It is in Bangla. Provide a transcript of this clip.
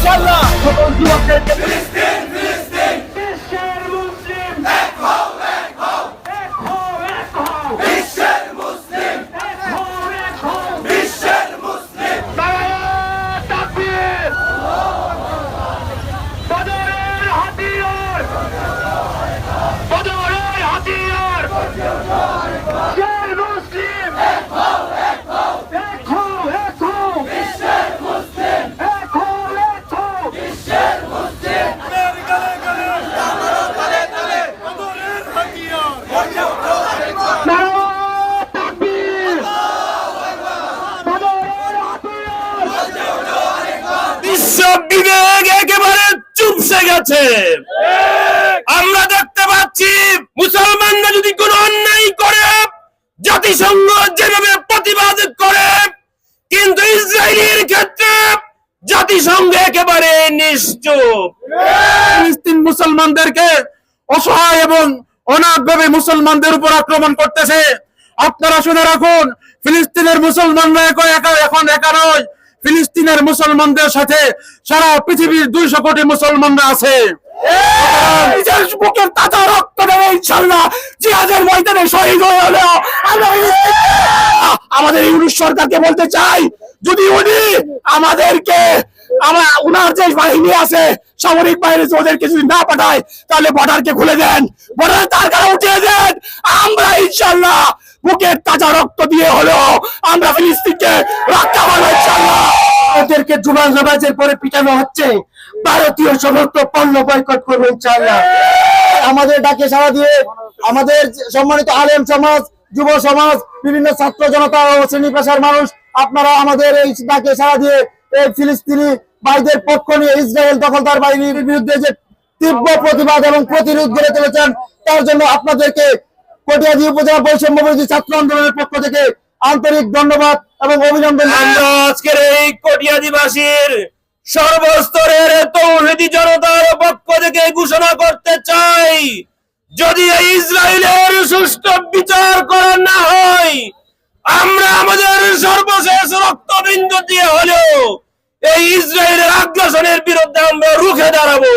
inshallah. come on do a আছে আমরা দেখতে পাচ্ছি মুসলমানরা যদি কোনো অন্যায় করে, জাতিসংঘ যেভাবে প্রতিবাদ করে, কিন্তু ইসরায়েলের ক্ষেত্রে জাতিসংঘ একেবারে নিশ্চুপ। মুসলমানদেরকে অসহায় এবং অনাথ ভাবে মুসলমানদের উপর আক্রমণ করতেছে। আপনারা শুনে রাখুন, ফিলিস্তিনের মুসলমানরা এখন একা নয়। ফিলিস্তিনের মুসলমানদের সাথে সারা পৃথিবীর দুইশো কোটি মুসলমানরা আছে। বুকের ময়দানে শহীদ হয়ে আমাদের ইউনুস সরকারকে বলতে চাই, যদি উনি আমাদেরকে উনার যে বাহিনী আছে, সামরিক বাহিনী ওদেরকে যদি না পাঠায়, তাহলে বর্ডারকে খুলে দেন, বর্ডার তার কারা উঠিয়ে দেন, আমরা ইনশাল্লাহ বুকের তাজা রক্ত দিয়ে হলো আমরা ফিলিস্তিনকে রক্ষা করব ওদেরকে জুমান নামাজের পরে পিটানো হচ্ছে। ভারতীয় সমস্ত পণ্য বয়কট করব ইনশাল্লাহ আমাদের ডাকে সাড়া দিয়ে আমাদের সম্মানিত আলেম সমাজ যুব সমাজ বিভিন্ন ছাত্র জনতা ও শ্রেণি পেশার মানুষ আপনারা আমাদের এই ডাকে সাড়া দিয়ে এই ফিলিস্তিনি ভাইদের পক্ষ নিয়ে ইসরায়েল দখলদার বাহিনীর বিরুদ্ধে যে তীব্র প্রতিবাদ এবং প্রতিরোধ গড়ে তুলেছেন তার জন্য আপনাদেরকে কটিয়াদি উপজেলা বৈষম্য ছাত্র আন্দোলনের পক্ষ থেকে আন্তরিক ধন্যবাদ এবং অভিনন্দন। আজকের সর্বস্তরের তৌহেদি জনতার পক্ষ থেকে ঘোষণা করতে চাই। যদি এই ইসরায়েলের সুষ্ঠু বিচার করা না হয়, আমরা আমাদের সর্বশেষ রক্তবিন্দু দিয়ে হলেও এই ইসরায়েলের আগ্রাসনের বিরুদ্ধে আমরা রুখে দাঁড়াবো।